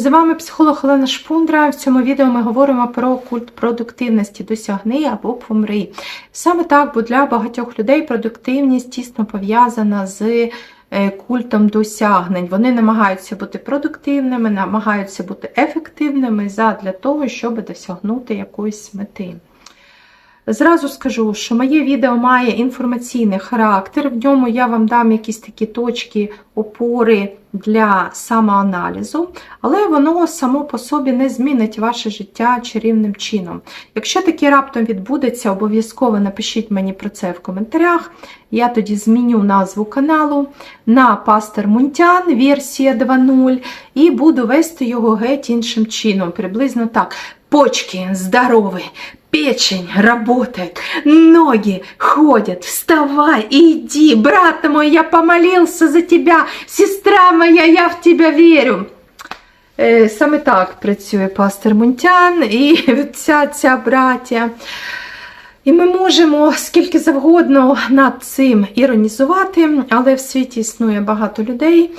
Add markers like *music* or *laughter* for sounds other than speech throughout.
З вами психолог Олена Шпундра. В цьому відео ми говоримо про культ продуктивності досягни або помри. Саме так, бо для багатьох людей продуктивність тісно пов'язана з е, культом досягнень. Вони намагаються бути продуктивними, намагаються бути ефективними задля того, щоб досягнути якоїсь мети. Зразу скажу, що моє відео має інформаційний характер. В ньому я вам дам якісь такі точки опори для самоаналізу, але воно само по собі не змінить ваше життя чарівним чином. Якщо таке раптом відбудеться, обов'язково напишіть мені про це в коментарях. Я тоді зміню назву каналу на Пастор Мунтян, версія 2.0, і буду вести його геть іншим чином. Приблизно так. Почки здорові, Печень работает, ноги ходят, вставай, иди, брат мой, я помолился за тебя, сестра моя, я в тебя вірю. Е, Саме так працює пастор Мунтян і *laughs* вся ця браття. І ми можемо скільки завгодно над цим іронізувати, але в світі існує багато людей,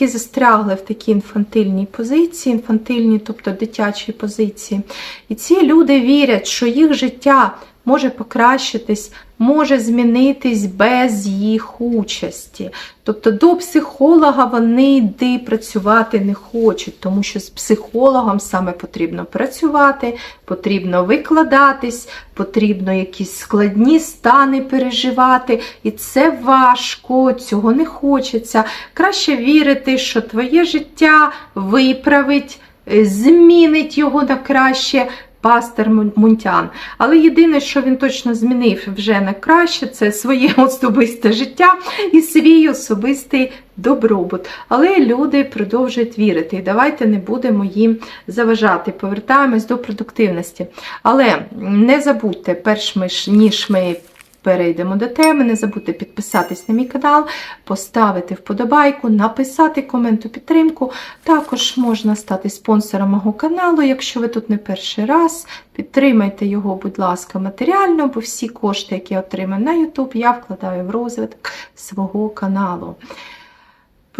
які застрягли в такій інфантильній позиції, інфантильній, тобто дитячій позиції. І ці люди вірять, що їх життя може покращитись, може змінитись без їх участі. Тобто до психолога вони йти працювати не хочуть, тому що з психологом саме потрібно працювати, потрібно викладатись, потрібно якісь складні стани переживати. І це важко, цього не хочеться. Краще вірити, що твоє життя виправить, е, змінить його на краще пастор Мунтян. Але єдине, що він точно змінив вже на краще, це своє *laughs* особисте життя і свій особистий добробут. Але люди продовжують вірити. І давайте не будемо їм заважати. Повертаємось до продуктивності. Але не забудьте, перш ніж ми перейдемо до теми. Не забудьте підписатись на мій канал, поставити вподобайку, написати комент у підтримку. Також можна стати спонсором мого каналу, якщо ви тут не перший раз. Підтримайте його, будь ласка, матеріально, бо всі кошти, які я отримаю на YouTube, я вкладаю в розвиток свого каналу.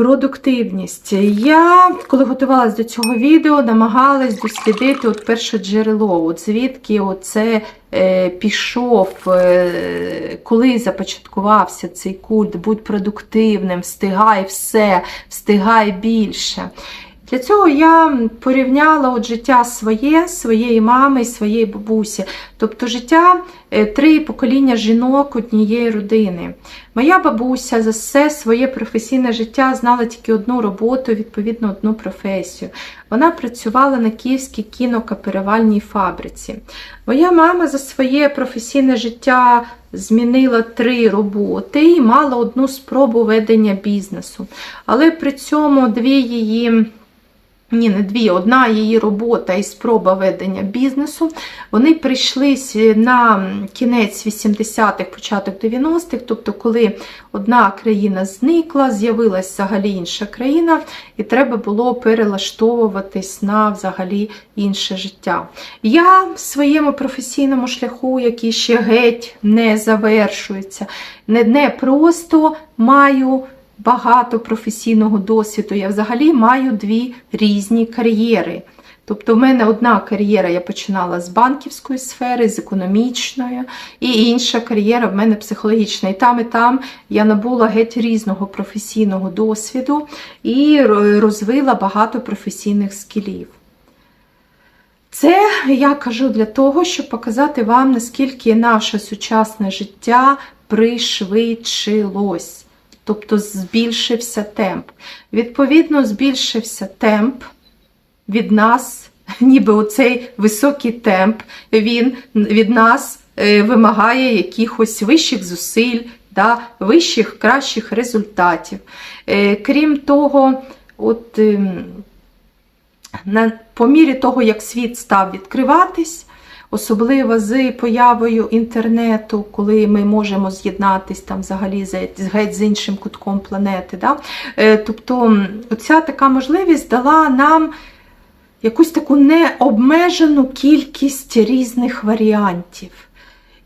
Продуктивність. Я, коли готувалася до цього відео, намагалась дослідити от перше джерело, от звідки оце е, пішов, е, коли започаткувався цей культ, будь продуктивним, встигай все, встигай більше. Для цього я порівняла от життя своє, своєї мами своєї бабусі, тобто життя три покоління жінок однієї родини. Моя бабуся за все своє професійне життя знала тільки одну роботу, відповідно, одну професію. Вона працювала на київській кінокаперувальній фабриці. Моя мама за своє професійне життя змінила три роботи і мала одну спробу ведення бізнесу. Але при цьому дві її. Ні, не дві, одна її робота і спроба ведення бізнесу. Вони прийшлись на кінець 80-х, початок 90-х, тобто, коли одна країна зникла, з'явилась взагалі інша країна, і треба було перелаштовуватись на взагалі інше життя. Я в своєму професійному шляху, який ще геть не завершується, не, не просто маю багато професійного досвіду. Я взагалі маю дві різні кар'єри. Тобто, в мене одна кар'єра, я починала з банківської сфери, з економічної, і інша кар'єра в мене психологічна. І там, і там я набула геть різного професійного досвіду і розвила багато професійних скілів. Це я кажу для того, щоб показати вам, наскільки наше сучасне життя пришвидшилось тобто збільшився темп. Відповідно, збільшився темп від нас, *laughs* ніби оцей високий темп, він від нас е, вимагає якихось вищих зусиль, да, вищих, кращих результатів. Е, крім того, от ем, по мірі того, як світ став відкриватись, Особливо з появою інтернету, коли ми можемо з'єднатися там взагалі геть з іншим кутком планети. Да? Е, тобто оця така можливість дала нам якусь таку необмежену кількість різних варіантів.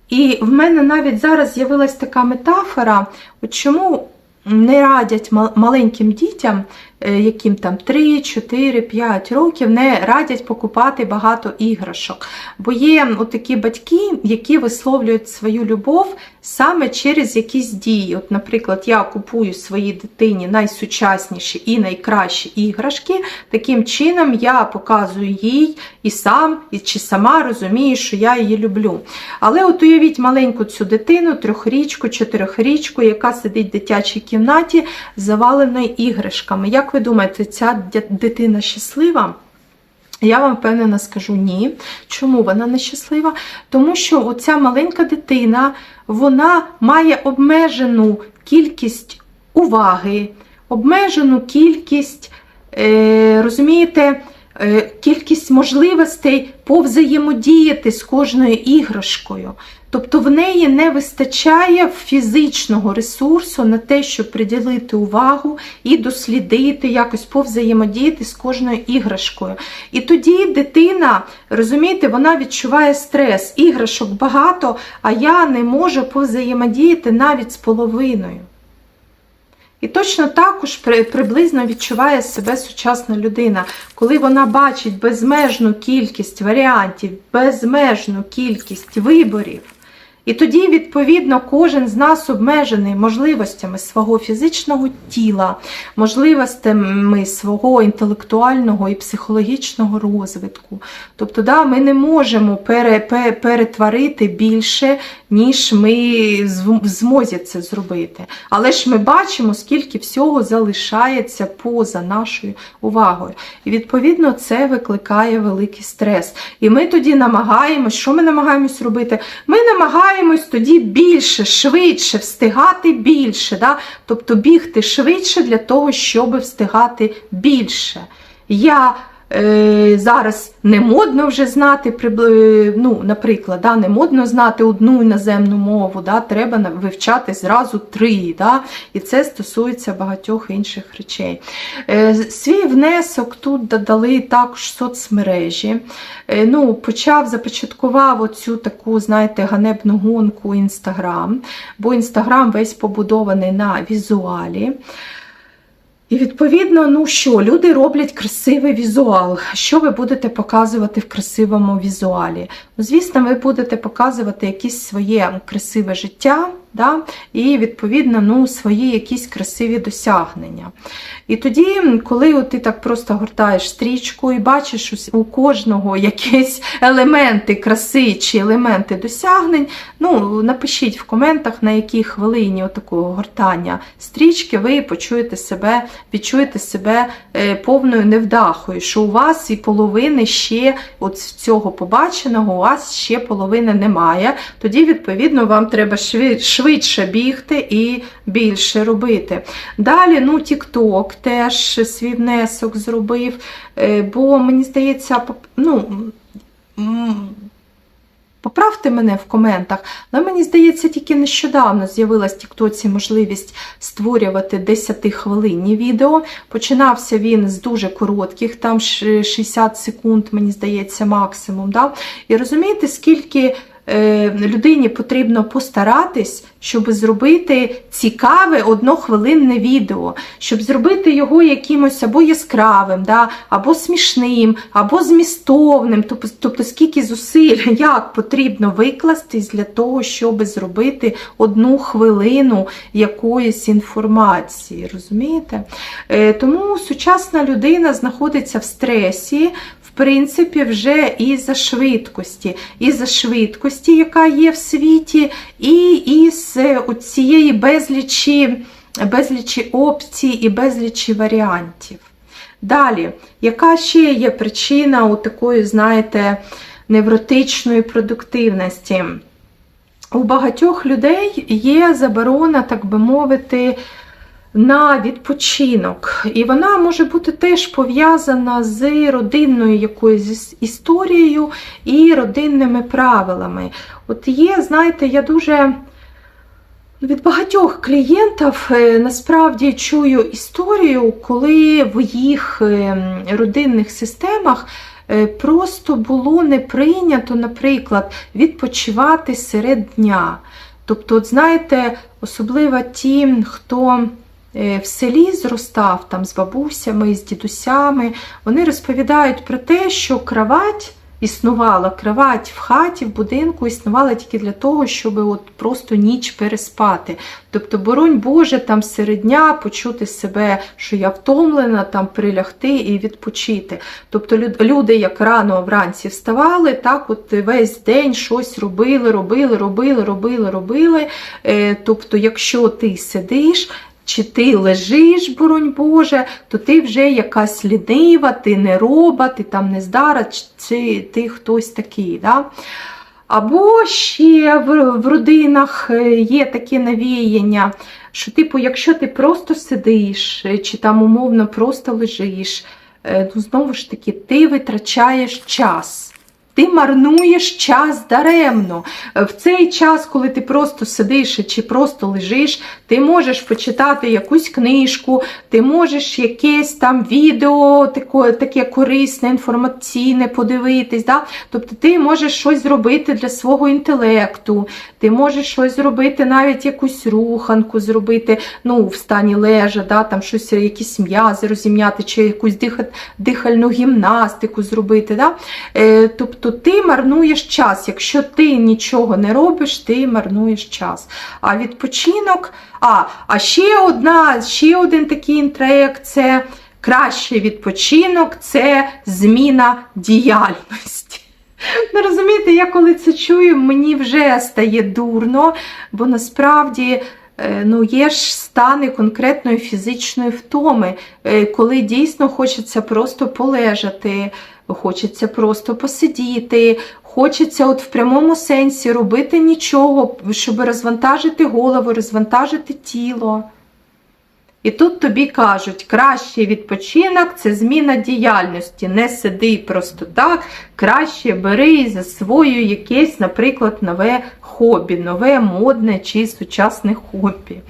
І в мене навіть зараз з'явилась така метафора, от чому не радять маленьким дітям яким там 3, 4, 5 років, не радять покупати багато іграшок. Бо є такі батьки, які висловлюють свою любов саме через якісь дії. От, Наприклад, я купую своїй дитині найсучасніші і найкращі іграшки. Таким чином я показую їй і сам, і чи сама розумію, що я її люблю. Але от уявіть маленьку цю дитину, трьохрічку, чотирьохрічку, яка сидить в дитячій кімнаті, заваленою іграшками. Як ви думаєте, ця дитина щаслива? Я вам впевнена скажу ні. Чому вона нещаслива? Тому що оця маленька дитина вона має обмежену кількість уваги, обмежену кількість, е, розумієте, е, кількість можливостей повзаємодіяти з кожною іграшкою. Тобто в неї не вистачає фізичного ресурсу на те, щоб приділити увагу і дослідити, якось повзаємодіяти з кожною іграшкою. І тоді дитина, розумієте, вона відчуває стрес. Іграшок багато, а я не можу повзаємодіяти навіть з половиною. І точно також приблизно відчуває себе сучасна людина, коли вона бачить безмежну кількість варіантів, безмежну кількість виборів. І тоді, відповідно, кожен з нас обмежений можливостями свого фізичного тіла, можливостями свого інтелектуального і психологічного розвитку. Тобто, да, ми не можемо перетворити більше, ніж ми в змозі це зробити. Але ж ми бачимо, скільки всього залишається поза нашою увагою. І відповідно це викликає великий стрес. І ми тоді намагаємось, що ми намагаємось робити? Ми намагаємось тоді більше, швидше встигати більше. Да? Тобто бігти швидше для того, щоб встигати більше. Я зараз не модно вже знати, ну, наприклад, да, не модно знати одну іноземну мову, да, треба вивчати зразу три. Да, І це стосується багатьох інших речей. Е, свій внесок тут додали також соцмережі. Е, ну, Почав, започаткував оцю таку, знаєте, ганебну гонку Інстаграм, бо Інстаграм весь побудований на візуалі. І, відповідно, ну що, люди роблять красивий візуал. Що ви будете показувати в красивому візуалі? Ну, Звісно, ви будете показувати якесь своє красиве життя, да? і, відповідно, ну, свої якісь красиві досягнення. І тоді, коли ти так просто гортаєш стрічку і бачиш у кожного якісь елементи краси чи елементи досягнень, ну, напишіть в коментах, на якій хвилині такого гортання стрічки ви почуєте себе, відчуєте себе е, повною невдахою, що у вас і половини ще от цього побаченого, у вас ще половини немає. Тоді, відповідно, вам треба швидше бігти і більше робити. Далі, ну, TikTok теж свій внесок зробив, е, бо мені здається, ну, Поправте мене в коментах, але мені здається, тільки нещодавно з'явилась в Тіктоці можливість створювати 10-хвилинні відео. Починався він з дуже коротких, там 60 секунд, мені здається, максимум. Да? І розумієте, скільки людині потрібно постаратись, щоб зробити цікаве однохвилинне відео, щоб зробити його якимось або яскравим, да, або смішним, або змістовним. Тобто, тобто скільки зусиль, *laughs* як потрібно викластись для того, щоб зробити одну хвилину якоїсь інформації. розумієте? Е, тому сучасна людина знаходиться в стресі, принципі, вже і за швидкості, і за швидкості, яка є в світі, і із цієї безлічі, безлічі опцій і безлічі варіантів. Далі, яка ще є причина у такої, знаєте, невротичної продуктивності? У багатьох людей є заборона, так би мовити, на відпочинок. І вона може бути теж пов'язана з родинною якоюсь історією і родинними правилами. От є, знаєте, я дуже. Від багатьох клієнтів е, насправді чую історію, коли в їх е, родинних системах е, просто було не прийнято, наприклад, відпочивати серед дня. Тобто, от знаєте, особливо ті, хто в селі зростав там з бабусями, з дідусями, вони розповідають про те, що кровать існувала, кровать в хаті, в будинку існувала тільки для того, щоб от просто ніч переспати. Тобто, боронь Боже, там серед дня почути себе, що я втомлена, там прилягти і відпочити. Тобто люди, як рано вранці вставали, так от весь день щось робили, робили, робили, робили, робили. Е, Тобто, якщо ти сидиш, чи ти лежиш, боронь Боже, то ти вже якась лінива, ти не роба, ти там не здара, чи ти хтось такий. Да? Або ще в, в родинах е, є таке навіяння, що, типу, якщо ти просто сидиш, е, чи там умовно просто лежиш, е, ну знову ж таки, ти витрачаєш час. Ти марнуєш час даремно. В цей час, коли ти просто сидиш чи просто лежиш, ти можеш почитати якусь книжку, ти можеш якесь там відео таке, таке корисне, інформаційне подивитись. Да? Тобто ти можеш щось зробити для свого інтелекту, ти можеш щось зробити, навіть якусь руханку зробити, ну, в стані лежа, да? там щось, якісь м'язи розім'яти, чи якусь дихальну гімнастику зробити. Да? Е, тобто ти марнуєш час. Якщо ти нічого не робиш, ти марнуєш час. А відпочинок, а, а ще одна, ще один такий інтроєкт це кращий відпочинок, це зміна діяльності. *laughs* Ну, розумієте, я коли це чую, мені вже стає дурно, бо насправді. Е, Ну, є ж стани конкретної фізичної втоми, е, коли дійсно хочеться просто полежати, хочеться просто посидіти, хочеться от в прямому сенсі робити нічого, щоб розвантажити голову, розвантажити тіло. І тут тобі кажуть, кращий відпочинок це зміна діяльності. Не сиди просто так, краще бери і засвоюй якесь, наприклад, нове хобі, нове модне чи сучасне хобі.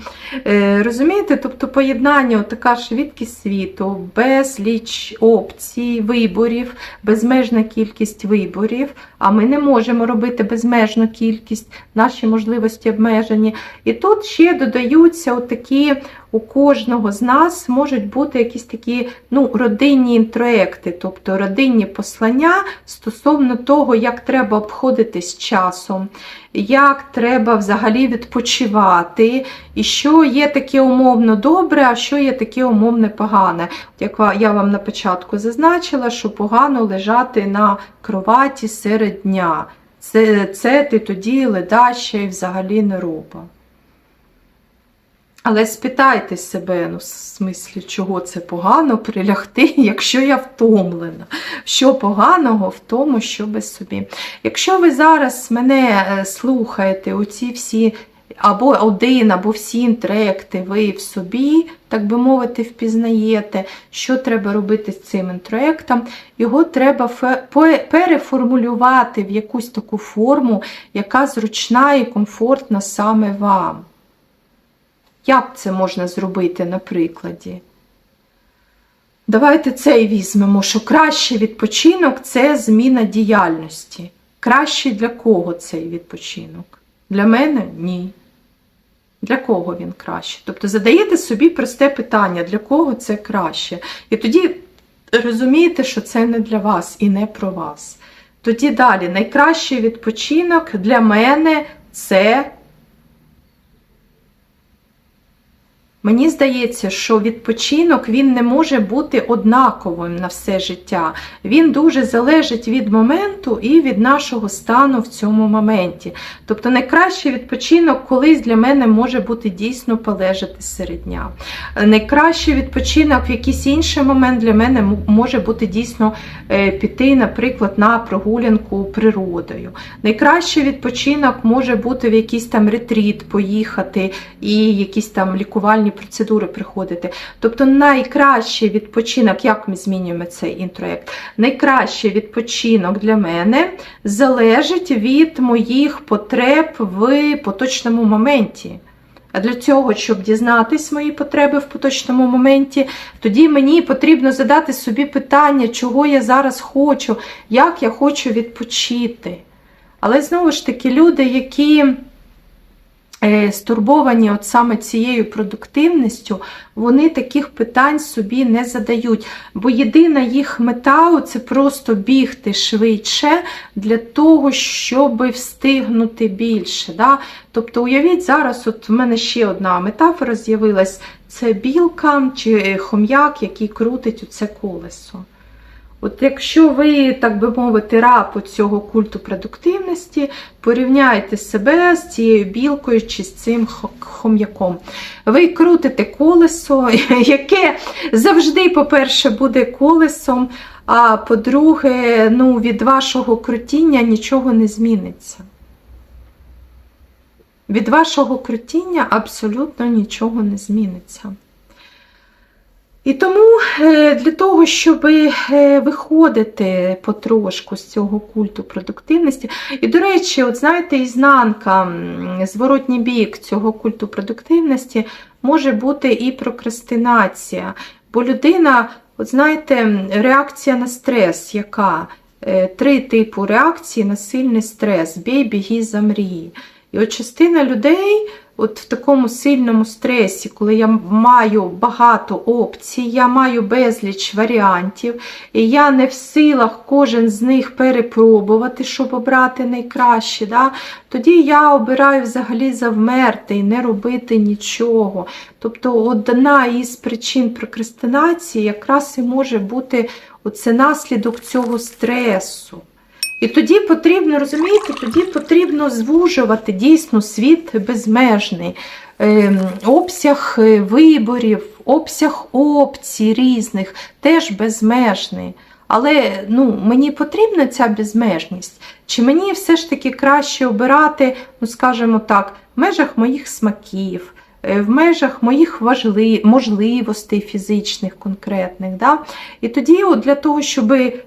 Е, розумієте, тобто поєднання, така швидкість світу, безліч опцій, виборів, безмежна кількість виборів, а ми не можемо робити безмежну кількість, наші можливості обмежені. І тут ще додаються такі у кожного з нас можуть бути якісь такі ну, родинні інтроекти, тобто родинні послання стосовно того, як треба обходитись часом, як треба взагалі відпочивати, і що є таке умовно добре, а що є таке умовне погане. Як я вам на початку зазначила, що погано лежати на кроваті серед дня. Це, це ти тоді ледаща і взагалі не роба. Але спитайте себе, ну, в смислі, чого це погано прилягти, *laughs* якщо я втомлена. Що поганого в тому, що без собі. Якщо ви зараз мене е, слухаєте, оці всі або один, або всі інтроекти ви в собі, так би мовити, впізнаєте, що треба робити з цим інтроектом, його треба переформулювати в якусь таку форму, яка зручна і комфортна саме вам. Як це можна зробити на прикладі? Давайте цей візьмемо, що кращий відпочинок це зміна діяльності. Кращий для кого цей відпочинок? Для мене ні. Для кого він краще? Тобто задаєте собі просте питання, для кого це краще. І тоді розумієте, що це не для вас і не про вас. Тоді далі, найкращий відпочинок для мене це Мені здається, що відпочинок він не може бути однаковим на все життя. Він дуже залежить від моменту і від нашого стану в цьому моменті. Тобто найкращий відпочинок колись для мене може бути дійсно полежати серед дня. Найкращий відпочинок в якийсь інший момент для мене може бути дійсно е, піти, наприклад, на прогулянку природою. Найкращий відпочинок може бути в якийсь там ретріт поїхати і якісь там лікувальні процедури приходити. Тобто найкращий відпочинок, як ми змінюємо цей інтроєкт, найкращий відпочинок для мене залежить від моїх потреб в поточному моменті. А для цього, щоб дізнатись мої потреби в поточному моменті, тоді мені потрібно задати собі питання, чого я зараз хочу, як я хочу відпочити. Але знову ж таки, люди, які стурбовані от саме цією продуктивністю, вони таких питань собі не задають. Бо єдина їх мета це просто бігти швидше для того, щоб встигнути більше. Да? Тобто, уявіть, зараз от в мене ще одна метафора з'явилась: це білка чи хом'як, який крутить це колесо. От якщо ви, так би мовити, раб цього культу продуктивності, порівняйте себе з цією білкою чи з цим хом'яком. Ви крутите колесо, *laughs* яке завжди, по-перше, буде колесом, а по-друге, ну, від вашого крутіння нічого не зміниться. Від вашого крутіння абсолютно нічого не зміниться. І тому е, для того, щоб е, виходити потрошку з цього культу продуктивності, і, до речі, от знаєте, ізнанка, зворотній бік цього культу продуктивності може бути і прокрастинація. Бо людина, от знаєте, реакція на стрес, яка е, три типу реакції на сильний стрес: бій, біги, замрії. І от частина людей от в такому сильному стресі, коли я маю багато опцій, я маю безліч варіантів, і я не в силах кожен з них перепробувати, щоб обрати найкраще, да? тоді я обираю взагалі завмерти і не робити нічого. Тобто одна із причин прокрастинації якраз і може бути оце наслідок цього стресу. І тоді потрібно, розумієте, тоді потрібно звужувати дійсно світ безмежний, ем, обсяг е, виборів, обсяг опцій різних, теж безмежний. Але ну, мені потрібна ця безмежність? Чи мені все ж таки краще обирати, ну, скажімо так, в межах моїх смаків, в межах моїх важли... можливостей фізичних, конкретних. Да? І тоді, от для того, щоб е,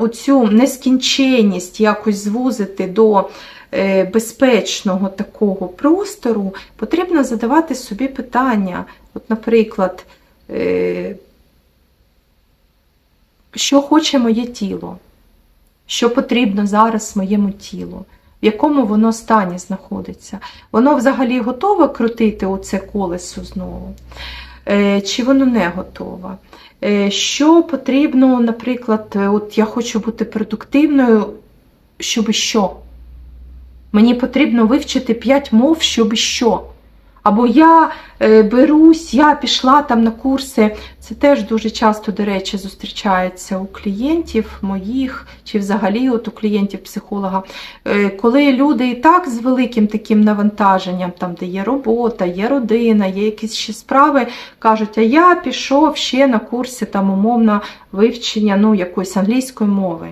оцю нескінченність якось звузити до е, безпечного такого простору, потрібно задавати собі питання. От, Наприклад, що хоче моє тіло? Що потрібно зараз моєму тілу? В якому воно стані знаходиться. Воно взагалі готове крутити оце колесо знову, е, чи воно не готове. Е, що потрібно, наприклад, от я хочу бути продуктивною, щоб що? Мені потрібно вивчити 5 мов, щоб що? Або я е, берусь, я пішла там на курси. Це теж дуже часто, до речі, зустрічається у клієнтів моїх, чи взагалі от у клієнтів психолога. Е, коли люди і так з великим таким навантаженням, там, де є робота, є родина, є якісь ще справи, кажуть, а я пішов ще на курси там, умовно вивчення ну, якоїсь англійської мови.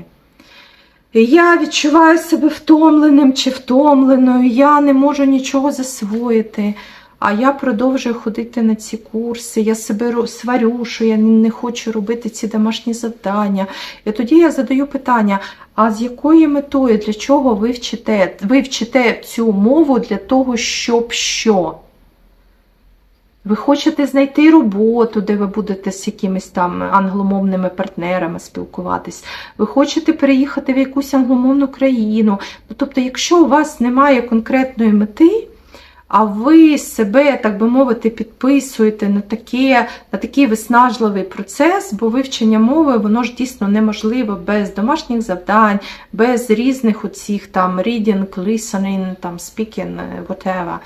Я відчуваю себе втомленим чи втомленою, я не можу нічого засвоїти. А я продовжую ходити на ці курси, я себе сварю, що я не хочу робити ці домашні завдання. І тоді я задаю питання: а з якою метою, для чого ви вчите, ви вчите цю мову для того, щоб що? Ви хочете знайти роботу, де ви будете з якимись там англомовними партнерами спілкуватись. Ви хочете переїхати в якусь англомовну країну. Тобто, якщо у вас немає конкретної мети, а ви себе, так би мовити, підписуєте на таке, на такий виснажливий процес, бо вивчення мови, воно ж дійсно неможливо без домашніх завдань, без різних оцих там reading, listening, там speaking, whatever.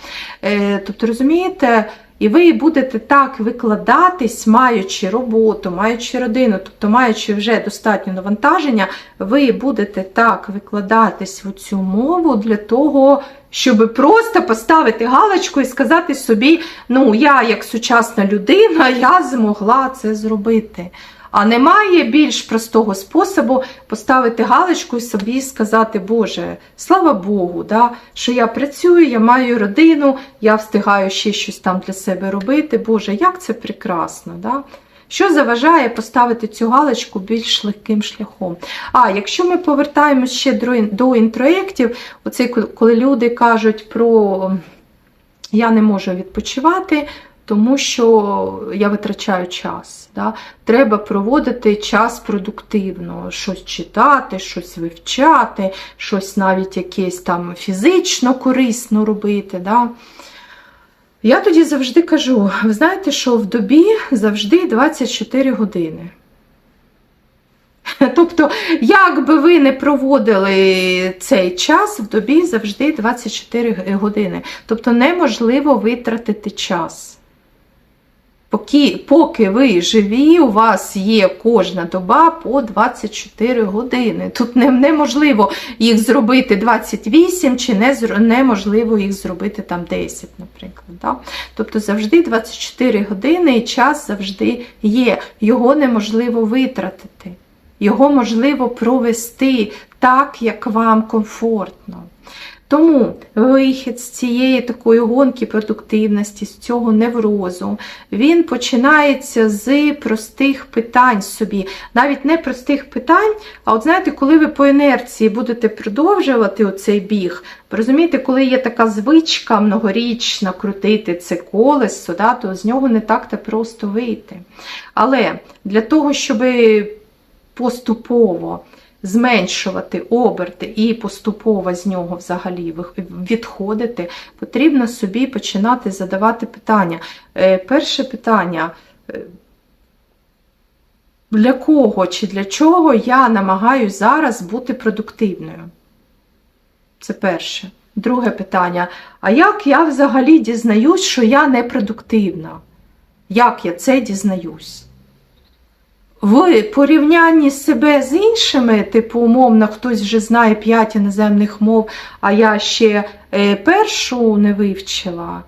Е, тобто, розумієте, і ви будете так викладатись, маючи роботу, маючи родину, тобто маючи вже достатньо навантаження, ви будете так викладатись в цю мову для того, щоб просто поставити галочку і сказати собі, ну, я як сучасна людина, я змогла це зробити. А немає більш простого способу поставити галочку і собі сказати, Боже, слава Богу, да, що я працюю, я маю родину, я встигаю ще щось там для себе робити. Боже, як це прекрасно. Да? Що заважає поставити цю галочку більш легким шляхом? А якщо ми повертаємось ще до інтроєктів, оце коли люди кажуть про я не можу відпочивати, тому що я витрачаю час. Да? Треба проводити час продуктивно, щось читати, щось вивчати, щось навіть якесь там фізично корисно робити. Да? Я тоді завжди кажу: ви знаєте, що в добі завжди 24 години. *laughs* Тобто, як би ви не проводили цей час, в добі завжди 24 години. Тобто неможливо витратити час. Поки, поки ви живі, у вас є кожна доба по 24 години. Тут не, неможливо їх зробити 28, чи не, неможливо їх зробити там 10, наприклад. Да? Тобто завжди 24 години і час завжди є. Його неможливо витратити. Його можливо провести так, як вам комфортно. Тому вихід з цієї такої гонки продуктивності, з цього неврозу, він починається з простих питань собі. Навіть не простих питань, а от знаєте, коли ви по інерції будете продовжувати оцей біг, розумієте, коли є така звичка многорічна крутити це колесо, да, то з нього не так-то просто вийти. Але для того, щоб поступово зменшувати оберти і поступово з нього взагалі відходити, потрібно собі починати задавати питання. Е, Перше питання. е, Для кого чи для чого я намагаюсь зараз бути продуктивною? Це перше. Друге питання. А як я взагалі дізнаюсь, що я непродуктивна? Як я це дізнаюсь? В порівнянні себе з іншими, типу, умовно, хтось вже знає 5 іноземних мов, а я ще е, першу не вивчила.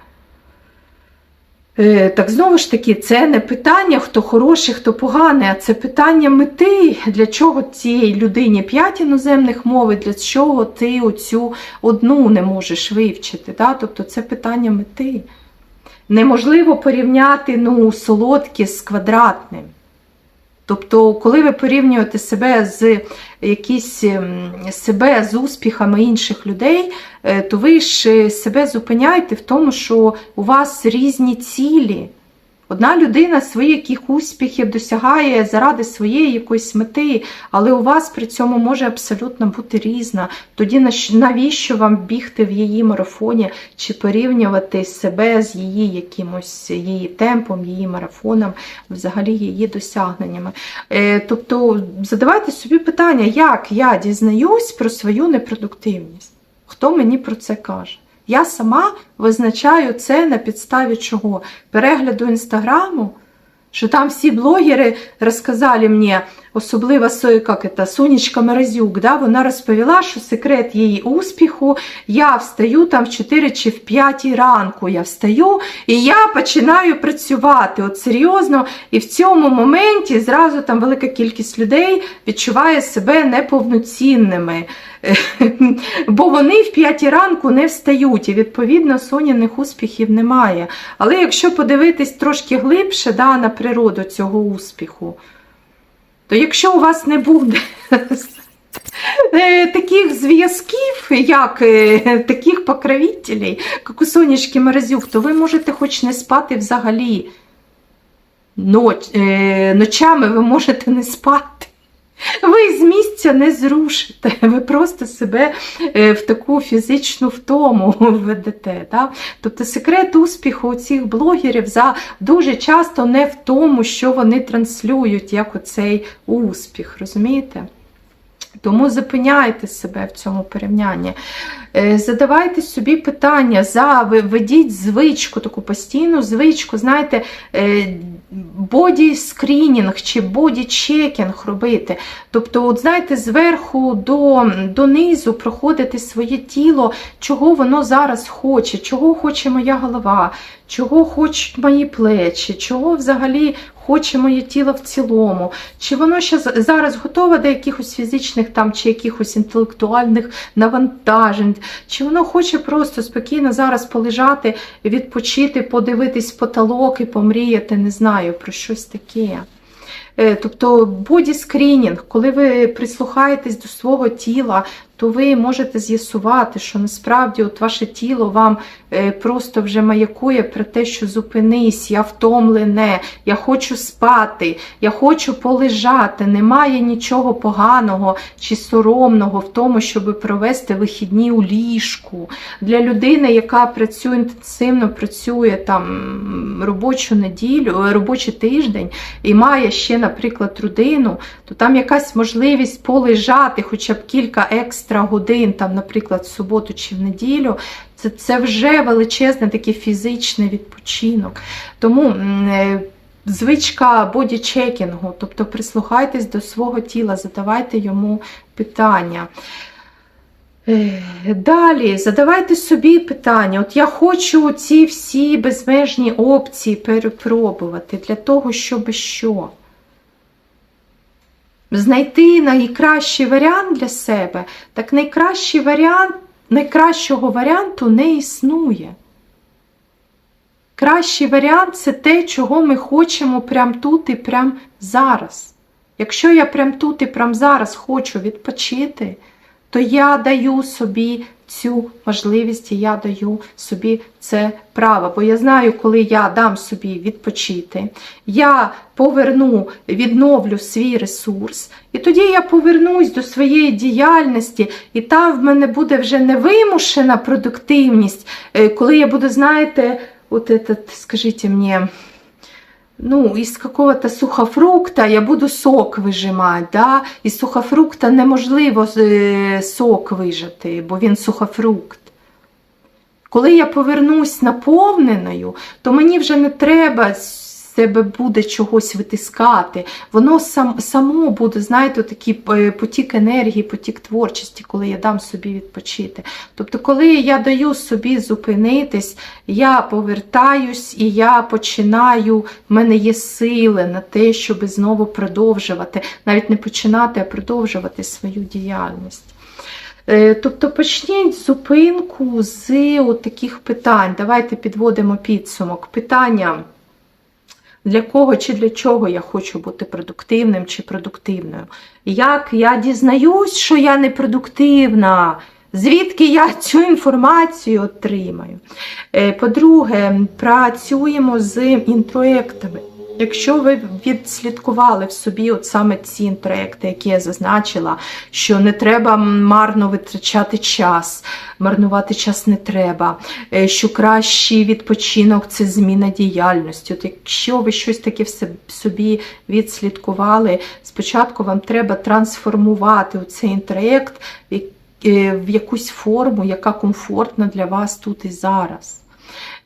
Е, Так знову ж таки, це не питання, хто хороший, хто поганий, а це питання мети, для чого цій людині 5 іноземних мов, і для чого ти оцю одну не можеш вивчити. Да? Тобто це питання мети. Неможливо порівняти ну, солодке з квадратним. Тобто, коли ви порівнюєте себе з якісь ем, себе з успіхами інших людей, е, то ви ж е, себе зупиняєте в тому, що у вас різні цілі. Одна людина своїх успіхів досягає заради своєї якоїсь мети, але у вас при цьому може абсолютно бути різна. Тоді навіщо вам бігти в її марафоні чи порівнювати себе з її якимось її темпом, її марафоном, взагалі її досягненнями? Е, Тобто задавайте собі питання, як я дізнаюсь про свою непродуктивність? Хто мені про це каже? Я сама визначаю це на підставі чого? Перегляду інстаграму, що там всі блогери розказали мені, особливо Со- як это, Сонечка Морозюк, да, вона розповіла, що секрет її успіху, я встаю там в 4 чи в 5 ранку, я встаю і я починаю працювати. От серйозно, і в цьому моменті зразу там велика кількість людей відчуває себе неповноцінними. *laughs* Бо вони в 5 ранку не встають, і відповідно соняних успіхів немає. Але якщо подивитись трошки глибше да, на природу цього успіху, то якщо у вас не буде е, таких зв'язків, як е, таких покровителей, як у Сонечки Морозюк, то ви можете хоч не спати взагалі. Ноч, е, ночами ви можете не спати. Ви з місця не зрушите, ви просто себе е, в таку фізичну втому введете. Да? Тобто секрет успіху цих блогерів за дуже часто не в тому, що вони транслюють, як оцей успіх, розумієте? Тому зупиняйте себе в цьому порівнянні. Е, Задавайте собі питання, за, ви- ведіть звичку, таку постійну звичку, знаєте, боді скрінінг чи боді чекінг робити. Тобто, от знаєте, зверху до, донизу проходити своє тіло, чого воно зараз хоче, чого хоче моя голова, чого хочуть мої плечі, чого взагалі хоче моє тіло в цілому, чи воно ще зараз готове до якихось фізичних там чи якихось інтелектуальних навантажень, чи воно хоче просто спокійно зараз полежати, відпочити, подивитись потолок і помріяти, не знаю, про щось таке. Е, Тобто боді-скрінінг, коли ви прислухаєтесь до свого тіла, то ви можете з'ясувати, що насправді от ваше тіло вам е, просто вже маякує про те, що зупинись, я втомлене, я хочу спати, я хочу полежати. Немає нічого поганого чи соромного в тому, щоб провести вихідні у ліжку. Для людини, яка працює інтенсивно, працює там робочу неділю, е, робочий тиждень і має ще, наприклад, родину, то там якась можливість полежати хоча б кілька екстра годин, там, наприклад, в суботу чи в неділю. Це, це вже величезний такий фізичний відпочинок. Тому е, звичка бодічекінгу, тобто прислухайтесь до свого тіла, задавайте йому питання. Е, Далі задавайте собі питання. От я хочу ці всі безмежні опції перепробувати для того, щоб що? Знайти найкращий варіант для себе, так найкращий варіант, найкращого варіанту не існує. Кращий варіант це те, чого ми хочемо прямо тут і прямо зараз. Якщо я прямо тут і прямо зараз хочу відпочити, то я даю собі цю можливість і я даю собі це право. Бо я знаю, коли я дам собі відпочити, я поверну, відновлю свій ресурс, і тоді я повернусь до своєї діяльності, і там в мене буде вже невимушена продуктивність, е, коли я буду, знаєте, от этот, скажіть мені, ну, из какого-то сухофрукта я буду сок вижимати. Да? Із сухофрукта неможливо е, сок вижати, бо він сухофрукт. Коли я повернусь наповненою, то мені вже не треба з себе буде чогось витискати. Воно сам, само буде, знаєте, такий е, потік енергії, потік творчості, коли я дам собі відпочити. Тобто, коли я даю собі зупинитись, я повертаюсь і я починаю, в мене є сили на те, щоб знову продовжувати, навіть не починати, а продовжувати свою діяльність. Е, Тобто почніть зупинку з таких питань. Давайте підводимо підсумок. Питання, для кого чи для чого я хочу бути продуктивним чи продуктивною. Як я дізнаюсь, що я не продуктивна, звідки я цю інформацію отримаю. Е, По-друге, працюємо з інтроектами. Якщо ви відслідкували в собі от саме ці інтроекти, які я зазначила, що не треба марно витрачати час, марнувати час не треба, е, що кращий відпочинок це зміна діяльності. От якщо ви щось таке в собі відслідкували, спочатку вам треба трансформувати цей інтроект е, в якусь форму, яка комфортна для вас тут і зараз.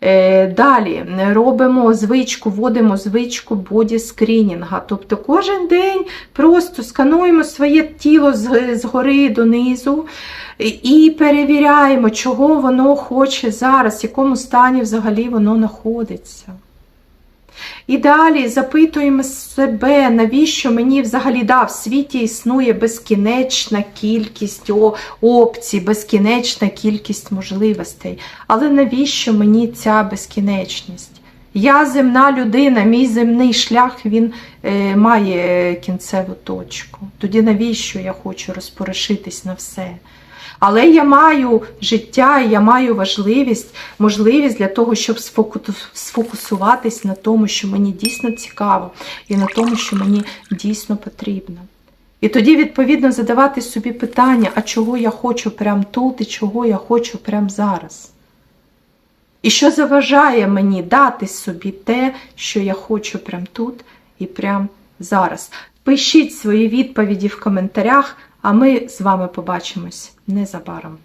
Е, Далі робимо звичку, вводимо звичку боді-скрінінга. Тобто кожен день просто скануємо своє тіло згори донизу і перевіряємо, чого воно хоче зараз, в якому стані взагалі воно знаходиться. І далі запитуємо себе, навіщо мені взагалі да, в світі існує безкінечна кількість опцій, безкінечна кількість можливостей. Але навіщо мені ця безкінечність? Я земна людина, мій земний шлях він е, має кінцеву точку. Тоді навіщо я хочу розпорошитись на все? Але я маю життя, я маю важливість, можливість для того, щоб сфокусуватись на тому, що мені дійсно цікаво, і на тому, що мені дійсно потрібно. І тоді, відповідно, задавати собі питання, а чого я хочу прямо тут і чого я хочу прямо зараз. І що заважає мені дати собі те, що я хочу прямо тут і прямо зараз. Пишіть свої відповіді в коментарях, а ми з вами побачимось незабаром.